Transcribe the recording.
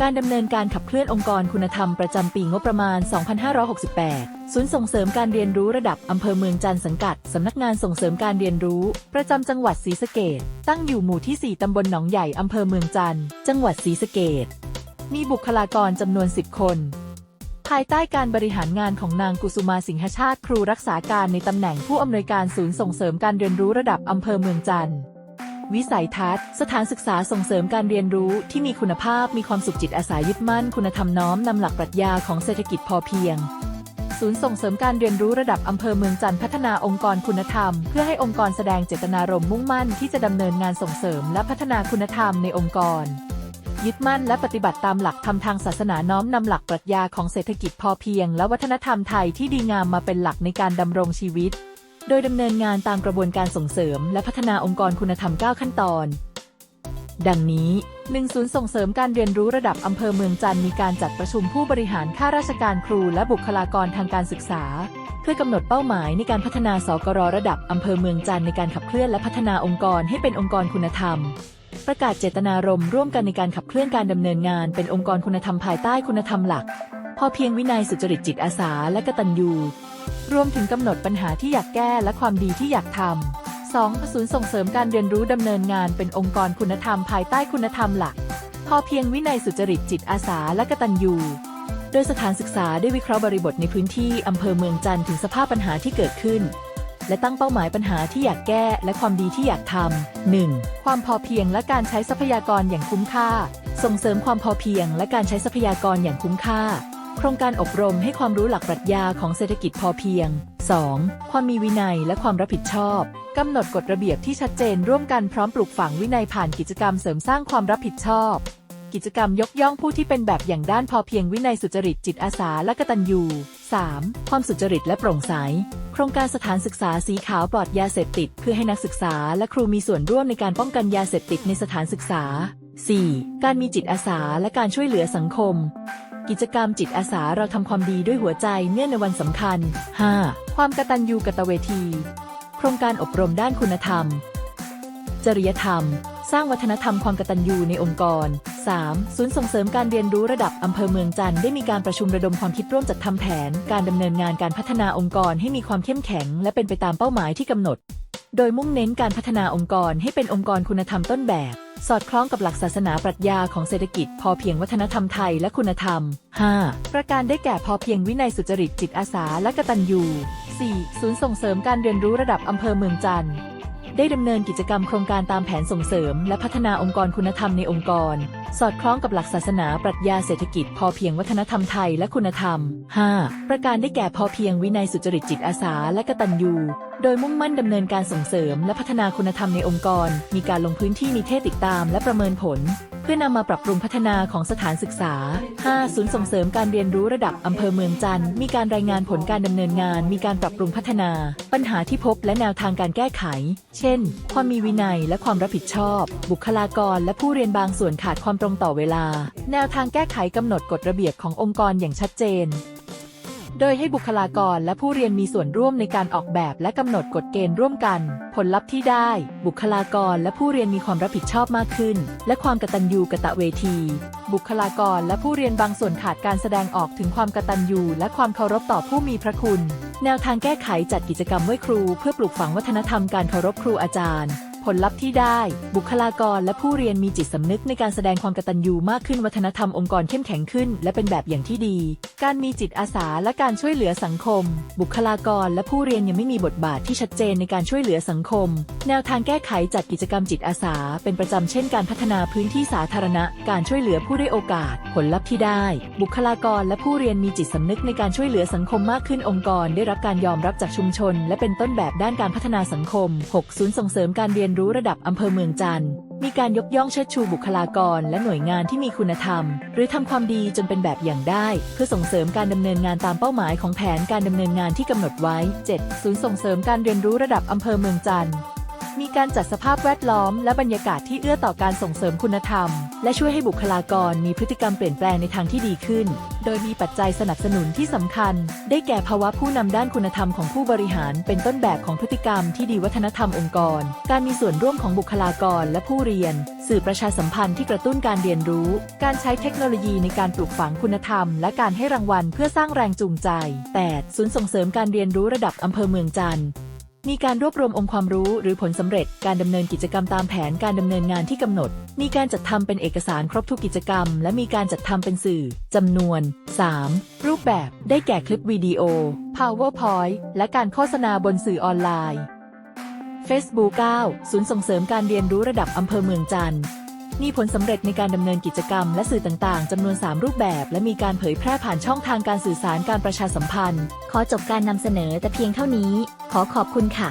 การดำเนินการขับเคลื่อนองค์กรคุณธรรมประจำปีงบประมาณ 2568 ศูนย์ส่งเสริมการเรียนรู้ระดับอำเภอเมืองจันทร์สังกัด สำนักงานส่งเสริมการเรียนรู้ ประจำจังหวัดศรีสะเกษตั้งอยู่หมู่ที่ 4 ตำบลหนองใหญ่อำเภอเมืองจันทร์ จังหวัดศรีสะเกษมีบุคลากรจำนวน 10 คน ภายใต้การบริหารงานของนางกุสุมาสิงหชาติครูรักษาการในตำแหน่งผู้อำนวยการศูนย์ส่งเสริมการเรียนรู้ระดับอำเภอเมืองจันทร์ วิสัยทัศน์ สถานศึกษาส่งเสริมการเรียนรู้ที่มีคุณภาพมีความสุขจิตอาสายึดมั่น คุณธรรมน้อมนำหลักปรัชญาของเศรษฐกิจพอเพียง ศูนย์ส่งเสริมการเรียนรู้ระดับอำเภอเมืองจันทร์พัฒนาองค์กรคุณธรรม เพื่อให้องค์กรแสดงเจตนารมณ์มุ่งมั่นที่จะดำเนินงานส่งเสริมและพัฒนาคุณธรรมในองค์กร ยึดมั่นและปฏิบัติตามหลักธรรมทางศาสนาน้อมนำหลักปรัชญาของเศรษฐกิจพอเพียง และวัฒนธรรมไทยที่ดีงามมาเป็นหลักในการดำรงชีวิต โดยดำเนินงานตามกระบวนการส่งเสริม และพัฒนาองค์กรคุณธรรม 9 ขั้นตอน ดังนี้หนึ่งศูนย์ส่งเสริมการเรียนรู้ระดับอำเภอเมืองจันทร์มีการจัดประชุมผู้บริหารข้าราชการครูและบุคลากรทางการศึกษา เพื่อกำหนดเป้าหมายในการพัฒนาสกรระดับอำเภอเมืองจันทร์ในการขับเคลื่อนและพัฒนาองค์กรให้เป็นองค์กรคุณธรรม ประกาศเจตนารมณ์ร่วมกันในการขับเคลื่อนการดำเนินงานเป็นองค์กรคุณธรรมภายใต้คุณธรรมหลัก พอเพียงวินัยสุจริตจิตอาสาและกตัญญู รวมถึงกำหนดปัญหาที่อยากแก้และความดีที่อยากทำ 2. ศูนย์ส่งเสริมการเรียนรู้ดำเนินงานเป็นองค์กรคุณธรรมภายใต้คุณธรรมหลัก พอเพียงวินัยสุจริตจิตอาสาและกตัญญู โดยสถานศึกษาได้วิเคราะห์บริบทในพื้นที่อำเภอเมืองจันทร์ถึงสภาพปัญหาที่เกิดขึ้น และตั้งเป้าหมายปัญหาที่อยากแก้และความดีที่อยากทำ 1. ความพอเพียงและการใช้ทรัพยากรอย่างคุ้มค่า ส่งเสริมความพอเพียงและการใช้ทรัพยากรอย่างคุ้มค่า โครงการอบรมให้ความรู้หลักปรัชญาของเศรษฐกิจพอเพียง 2. ความมีวินัยและความรับผิดชอบกำหนดกฎระเบียบที่ชัดเจนร่วมกันพร้อมปลูกฝังวินัยผ่านกิจกรรมเสริมสร้างความรับผิดชอบ กิจกรรมยกย่องผู้ที่เป็นแบบอย่างด้านพอเพียงวินัยสุจริตจิตอาสาและกตัญญู 3. ความสุจริตและโปร่งใส โครงการสถานศึกษาสีขาวปลอดยาเสพติด เพื่อให้นักศึกษาและครูมีส่วนร่วมในการป้องกันยาเสพติดในสถานศึกษา 4. การมีจิตอาสาและการช่วยเหลือสังคม กิจกรรมจิตอาสาเราทำความดีด้วยหัวใจเนื่องในวันสำคัญ 5. ความกตัญญูกตเวที โครงการอบรมด้านคุณธรรม จริยธรรม สร้างวัฒนธรรมความกตัญญูในองค์กร 3. ศูนย์ส่งเสริมการเรียนรู้ระดับอำเภอเมืองจันทร์ได้มีการประชุมระดมความคิดร่วมจัดทำแผน การดำเนินงานการพัฒนาองค์กรให้มีความเข้มแข็ง และเป็นไปตามเป้าหมายที่กำหนด โดยมุ่งเน้นการพัฒนาองค์กรให้เป็นองค์กรคุณธรรมต้นแบบ สอดคล้องกับหลักศาสนาปรัชญาของเศรษฐกิจ พอเพียงวัฒนธรรมไทยและคุณธรรม 5. ประการได้แก่พอเพียงวินัยสุจริตจิตอาสาและกตัญญู 4. ศูนย์ส่งเสริมการเรียนรู้ระดับอำเภอเมืองจันทร์ได้ดำเนินกิจกรรมโครงการตามแผนส่งเสริม และพัฒนาองค์กรคุณธรรมในองค์กร สอดคล้องกับหลักศาสนาปรัชญาเศรษฐกิจ พอเพียงวัฒนธรรมไทยและคุณธรรม 5. ประการได้แก่พอเพียงวินัยสุจริตจิตอาสาและกตัญญู โดยมุ่งมั่นดำเนินการส่งเสริม และพัฒนาคุณธรรมในองค์กร มีการลงพื้นที่มีเทศติดตาม และประเมินผล เพื่อนำมาปรับปรุงพัฒนาของสถานศึกษา 5. ศูนย์ส่งเสริมการเรียนรู้ระดับอำเภอเมืองจันทร์มีการรายงานผลการดำเนินงาน มีการปรับปรุงพัฒนา ปัญหาที่พบและแนวทางการแก้ไข เช่น ความมีวินัยและความรับผิดชอบ บุคลากร และผู้เรียนบางส่วนขาดความตรงต่อเวลา แนวทางแก้ไขกำหนดกฎระเบียบขององค์กรอย่างชัดเจน โดยให้บุคลากรและผู้เรียนมีส่วนร่วมในการออกแบบและกำหนดกฎเกณฑ์ร่วมกัน ผลลัพธ์ที่ได้ บุคลากรและผู้เรียนมีความรับผิดชอบมากขึ้น และความกตัญญูกะตะเวที บุคลากรและผู้เรียนบางส่วนขาดการแสดงออกถึงความกตัญญูและความเคารพต่อผู้มีพระคุณ แนวทางแก้ไขจัดกิจกรรมไหว้ครู เพื่อปลูกฝังวัฒนธรรมการเคารพครูอาจารย์ ผลลัพธ์ที่ได้ บุคลากรและผู้เรียนมีจิตสำนึกในการแสดงความกตัญญูมากขึ้นวัฒนธรรมองค์กรเข้มแข็งขึ้น และเป็นแบบอย่างที่ดี การมีจิตอาสาและการช่วยเหลือสังคม บุคลากรและผู้เรียนยังไม่มีบทบาทที่ชัดเจนในการช่วยเหลือสังคม แนวทางแก้ไขจัดกิจกรรมจิตอาสา เป็นประจำเช่นการพัฒนาพื้นที่สาธารณะ การช่วยเหลือผู้ได้โอกาส ผลลัพธ์ที่ได้ บุคลากรและผู้เรียนมีจิตสำนึกในการช่วยเหลือสังคมมากขึ้นองค์กร ได้รับการยอมรับจากชุมชน และเป็นต้นแบบด้านการพัฒนาสังคม 6. ศูนย์ส่งเสริมการเรียนนรู้ระดับอำเภอเมืองจันทร์มีการยกย่องเชิดชูบุคลากร และหน่วยงานที่มีคุณธรรม หรือทำความดีจนเป็นแบบอย่างได้ เพื่อส่งเสริมการดำเนินงานตามเป้าหมายของแผนการดำเนินงานที่กำหนดไว้ 7. ศูนย์ส่งเสริมการเรียนรู้ระดับอำเภอเมืองจันทร์ มีการจัดสภาพแวดล้อมและบรรยากาศที่เอื้อต่อการส่งเสริมคุณธรรม และช่วยให้บุคลากรมีพฤติกรรมเปลี่ยนแปลงในทางที่ดีขึ้น โดยมีปัจจัยสนับสนุนที่สำคัญ ได้แก่ภาวะผู้นำด้านคุณธรรมของผู้บริหาร เป็นต้นแบบของพฤติกรรมที่ดีวัฒนธรรมองค์กร การมีส่วนร่วมของบุคลากรและผู้เรียน สื่อประชาสัมพันธ์ที่กระตุ้นการเรียนรู้ การใช้เทคโนโลยีในการปลูกฝังคุณธรรม และการให้รางวัลเพื่อสร้างแรงจูงใจ 8. ศูนย์ส่งเสริมการเรียนรู้ระดับอำเภอเมืองจันทร์ มีการรวบรวมองค์ความรู้หรือผลสำเร็จการดำเนินกิจกรรมตามแผนการดำเนินงานที่กำหนด มีการจัดทำเป็นเอกสารครบทุกกิจกรรม และมีการจัดทำเป็นสื่อจำนวน 3. รูปแบบได้แก่คลิปวิดีโอ PowerPoint และการโฆษณาบนสื่อออนไลน์ Facebook 9ศูนย์ส่งเสริมการเรียนรู้ระดับอำเภอเมืองจันทร์ มีผลสำเร็จในการดำเนินกิจกรรมและสื่อต่างๆจำนวน 3 รูปแบบ และมีการเผยแพร่ผ่านช่องทางการสื่อสารการประชาสัมพันธ์ ขอจบการนำเสนอแต่เพียงเท่านี้ ขอขอบคุณค่ะ